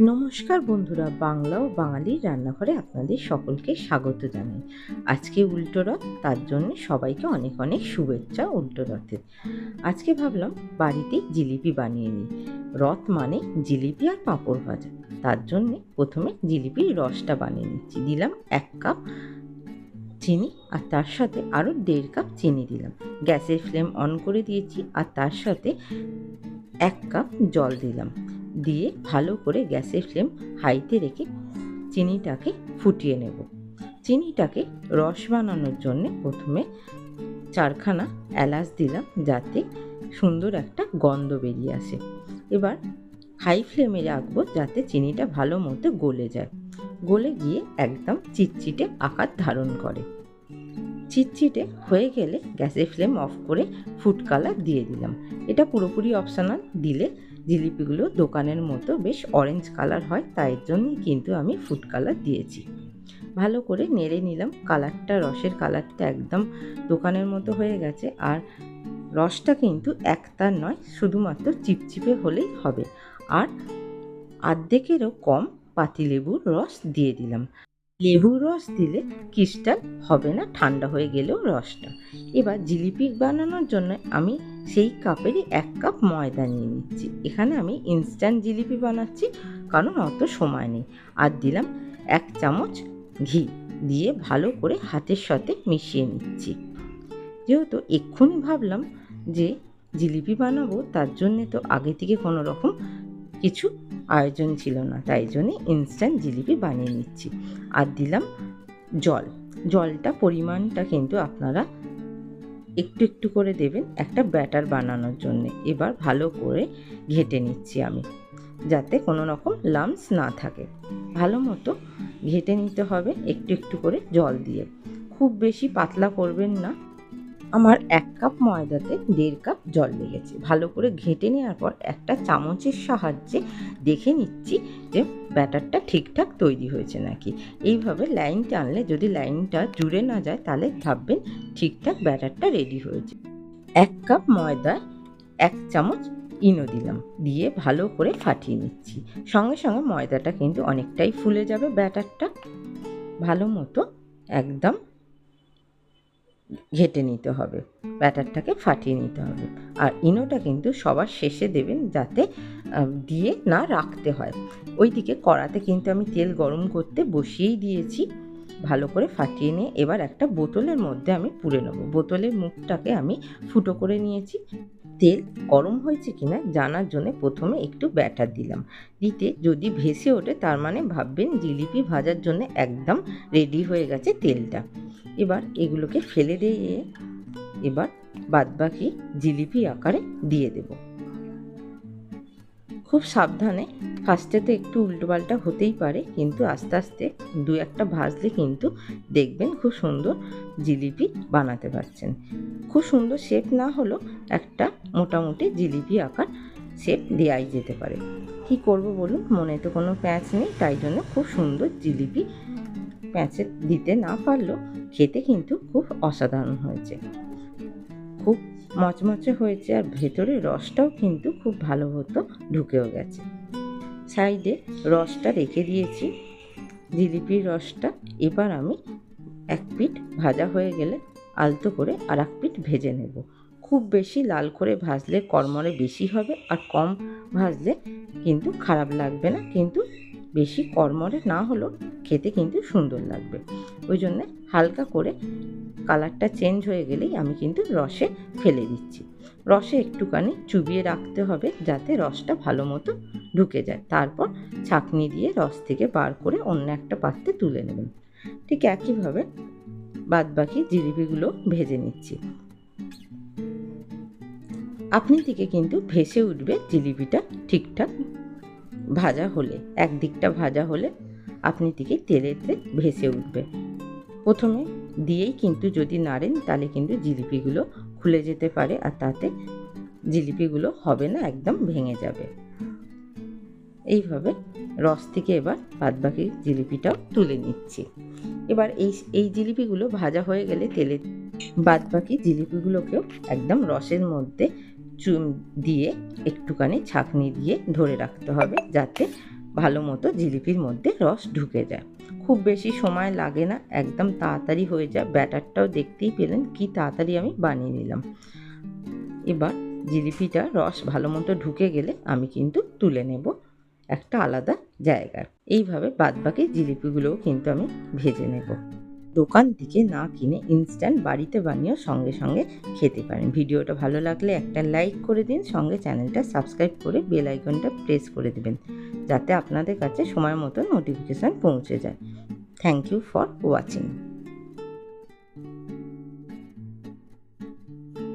নমস্কার বন্ধুরা, বাংলা ও বাঙালি রান্নাঘরে আপনাদের সকলকে স্বাগত জানাই। আজকে উল্টো রথ, তার জন্য সবাইকে অনেক অনেক শুভেচ্ছা উল্টো রথের। আজকে ভাবলাম বাড়িতেই জিলিপি বানিয়ে নিই। রথ মানে জিলিপি আর পাঁপড় ভাজা। তার জন্য প্রথমে জিলিপির রসটা বানিয়ে নিচ্ছি। দিলাম এক কাপ চিনি আর তার সাথে আরও দেড় কাপ চিনি দিলাম। গ্যাসের ফ্লেম অন করে দিয়েছি আর তার সাথে এক কাপ জল দিলাম। দিয়ে ভালো করে গ্যাসের ফ্লেম হাইতে রেখে চিনিটাকে ফুটিয়ে নেব। চিনিটাকে রস বানানোর জন্য প্রথমে চারখানা এলাচ দিলাম যাতে সুন্দর একটা গন্ধ বেরিয়ে আসে। এবার হাই ফ্লেমে রাখব যাতে চিনিটা ভালো মতো গলে যায়। গলে গিয়ে একদম চিটচিটে আকার ধারণ করে। চিটচিটে হয়ে গেলে গ্যাসের ফ্লেম অফ করে ফুড কালার দিয়ে দিলাম। এটা পুরোপুরি অপশানাল, দিলে জিলিপিগুলো দোকানের মতো বেশ অরেঞ্জ কালার হয়, তাই জন্যই কিন্তু আমি ফুড কালার দিয়েছি। ভালো করে নেড়ে নিলাম কালারটা রসের কালারটা একদম দোকানের মতো হয়ে গেছে। আর রসটা কিন্তু একতার নয়, শুধুমাত্র চিপচিপে হলেই হবে। আর আর্ধেকেরও কম পাতিলেবুর রস দিয়ে দিলাম। লেবুর রস দিলে ক্রিস্টাল হবে না, ঠান্ডা হয়ে গেলেও রসটা। এবার জিলিপি বানানোর জন্য আমি সেই কাপেরই এক কাপ ময়দা নিয়ে নিচ্ছি। এখানে আমি ইনস্ট্যান্ট জিলিপি বানাচ্ছি, কারণ অত সময় নেই। আর দিলাম এক চামচ ঘি দিয়ে ভালো করে হাতের সাথে মিশিয়ে নিচ্ছি। যেহেতু এক্ষুনি ভাবলাম যে জিলিপি বানাবো, তার জন্যে তো আগে থেকে কোনো রকম কিছু আয়োজন ছিল না, তাই জন্যে ইনস্ট্যান্ট জিলিপি বানিয়ে নিচ্ছি। আর দিলাম জল। জলটা পরিমাণটা কিন্তু আপনারা একটু একটু করে দেবেন একটা ব্যাটার বানানোর জন্য। এবার ভালো করে ঘেটে নিচ্ছি আমি, যাতে কোনো রকম লামস না থাকে। ভালো মতো ঘেটে নিতে হবে একটু একটু করে জল দিয়ে। খুব বেশি পাতলা করবেন না আমার এক কাপ ময়দাতে দেড় কাপ জল লেগেছে ভালো করে ঘেটে নেওয়ার পর একটা চামচের সাহায্যে দেখে নিচ্ছি যে ব্যাটারটা ঠিকঠাক তৈরি হয়েছে নাকি। এইভাবে লাইন টানলে যদি লাইনটা জুড়ে না যায় তাহলে ভাববেন ঠিকঠাক ব্যাটারটা রেডি হয়েছে। এক কাপ ময়দায় এক চামচ ইনো দিলাম, দিয়ে ভালো করে ফাটিয়ে নিচ্ছি। সঙ্গে সঙ্গে ময়দাটা কিন্তু অনেকটাই ফুলে যাবে ব্যাটারটা। ভালো মতো একদম ঘেটে নিতে হবে, ব্যাটারটাকে ফাটিয়ে নিতে হবে। আর ইনোটা কিন্তু সবার শেষে দেবেন যাতে দিয়ে না রাখতে হয়। ওইদিকে কড়াতে কিন্তু আমি তেল গরম করতে বসিয়েই দিয়েছি। ভালো করে ফাটিয়ে নিয়ে এবার একটা বোতলের মধ্যে আমি পুড়ে নেব। বোতলের মুখটাকে আমি ফুটো করে নিয়েছি। তেল গরম হয়েছে কিনা জানার জন্য প্রথমে একটু ব্যাটার দিলাম। দিতে যদি ভেসে ওঠে তার মানে ভাববেন জিলিপি ভাজার জন্য একদম রেডি হয়ে গেছে তেলটা। এবার এগুলোকে ফেলে দিয়ে এবার বাদবাকি জিলিপি আকারে দিয়ে দেব। খুব সাবধানে ফার্স্টে তো একটু উল্টোপাল্টা হতেই পারে, কিন্তু আস্তে আস্তে দু একটা ভাজলে কিন্তু দেখবেন খুব সুন্দর জিলিপি বানাতে পারছেন। খুব সুন্দর শেপ না হলেও একটা মোটামুটি জিলিপি আকার শেপ দেওয়াই যেতে পারে। কি করব বলুন? মনে তো কোনো প্যাঁচ নেই, তাই জন্য খুব সুন্দর জিলিপি প্যাঁচে দিতে না পারলেও খেতে কিন্তু খুব অসাধারণ হয়েছে। খুব মচমচে হয়েছে আর ভেতরে রসটাও কিন্তু খুব ভালো হতো, ঢুকেও গেছে। সাইডে রসটা রেখে দিয়েছি, জিলিপির রসটা। এবার আমি এক পিঠ ভাজা হয়ে গেলে আলতো করে আর এক পিঠ ভেজে নেব। খুব বেশি লাল করে ভাজলে কর্মরে বেশি হবে আর কম ভাজলে কিন্তু খারাপ লাগবে না, কিন্তু বেশি কর্মরে না হলেও খেতে কিন্তু সুন্দর লাগবে। ওই জন্যে হালকা করে কালারটা চেঞ্জ হয়ে গেলেই আমি কিন্তু রসে ফেলে দিচ্ছি। রসে একটুখানি চুবিয়ে রাখতে হবে যাতে রসটা ভালো মতো ঢুকে যায়। তারপর ছাঁকনি দিয়ে রস থেকে বার করে অন্য একটা পাত্রে তুলে নেবেন। ঠিক একইভাবে বাদবাকি জিলিপিগুলো ভেজে নিচ্ছি। আপনি দিকে কিন্তু ভেসে উঠবে জিলিপিটা ঠিকঠাক ভাজা হলে, একদিকটা ভাজা হলে আপনি দিকে তেলেতে ভেসে উঠবে। প্রথমে দিয়েই কিন্তু যদি নাড়েন, তাহলে কিন্তু জিলিপিগুলো খুলে যেতে পারে আর তাতে জিলিপিগুলো হবে না, একদম ভেঙে যাবে। এইভাবে রস থেকে এবার বাদবাকি জিলিপিটাও তুলে নিচ্ছি। এবার এই এই জিলিপিগুলো ভাজা হয়ে গেলে তেলে বাদবাকি জিলিপিগুলোকেও একদম রসের মধ্যে চুন দিয়ে একটুখানি ছাঁকনি দিয়ে ধরে রাখতে হবে, যাতে ভালো মতো জিলিপির মধ্যে রস ঢুকে যায়। খুব বেশি সময় লাগে না, একদম তাড়াতাড়ি হয়ে যায়। ব্যাটারটাও দেখতেই পেলেন কি তাড়াতাড়ি আমি বানিয়ে নিলাম। এবার জিলিপিটা রস ভালো মতো ঢুকে গেলে আমি কিন্তু তুলে নেব একটা আলাদা জায়গায়। এইভাবে বাদবাকি জিলিপিগুলোও কিন্তু আমি ভেজে নেব। দোকান থেকে না কিনে ইনস্ট্যান্ট বাড়িতে বানিয়েও সঙ্গে সঙ্গে খেতে পারেন। ভিডিওটা ভালো লাগলে একটা লাইক করে দিন, সঙ্গে চ্যানেলটা সাবস্ক্রাইব করে বেল আইকনটা প্রেস করে দেবেন, যাতে আপনাদের কাছে সময় মতো নোটিফিকেশান পৌঁছে যায়। Thank you for watching